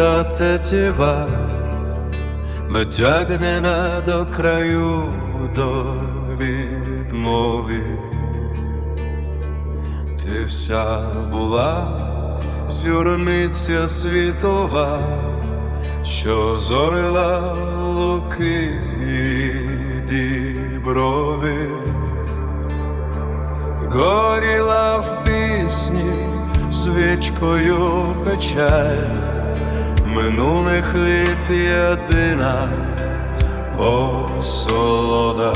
та тетіва Дотягнена до краю до відмови. Ти вся була зюрниця світова, що зорила луки і діброви, горіла в пісні свічкою печаль. Минулих літ єдина осолода.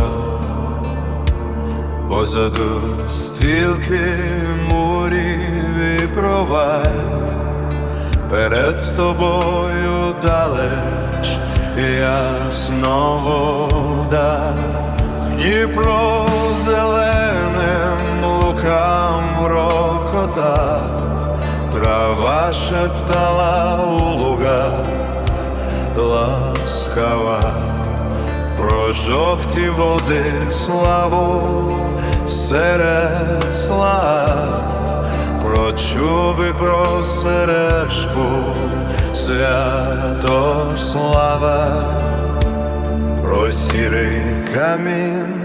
Позаду стілки мурів і проваль, перед тобою далеч ясно вода, Дніпро зеленим лукам рокотав, трава шептала у лугах ласкава про жовті води славу серед слав, про чуби, про сережку, святослава, про сірий камінь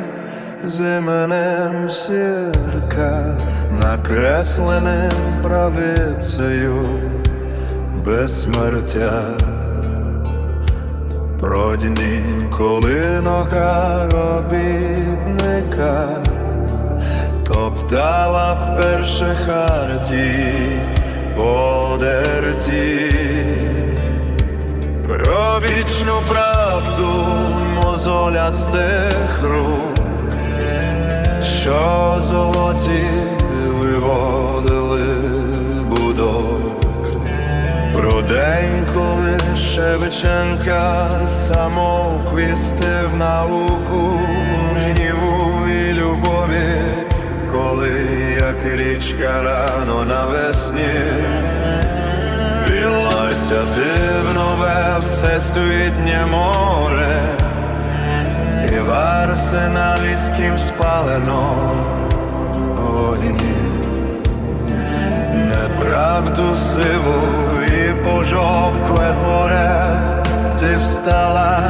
з іменем сірка, накресленим правицею безсмертя. Про дні, коли нога робітника топтала вперше харті подерті, про вічну правду мозолястих рук, що золоті виводили будок. Про день, коли Шевченка самоквістив науку гніву і любові, коли як річка рано навесні вілося ти в нове всесвітнє море, в арсеналійськім спалено вогні неправду сиву і пожовкле горе, ти встала,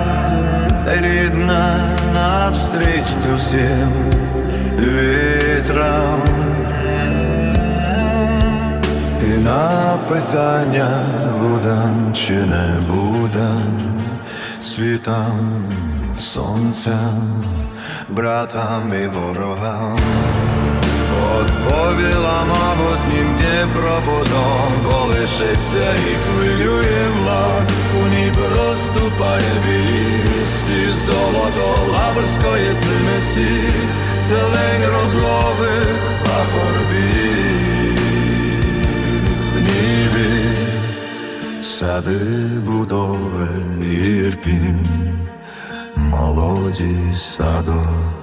та рідна навстріч усім вітрам. І на питання будам чи не будам світам, сонцям, братам і ворогам. Відповіла, мабутнім Дніпробудом колишиться і хвилює млад. У ній проступає білість і золото лаврської цимесі Зелень розлових пахорбів. В сади будови ірпінь Молоді садок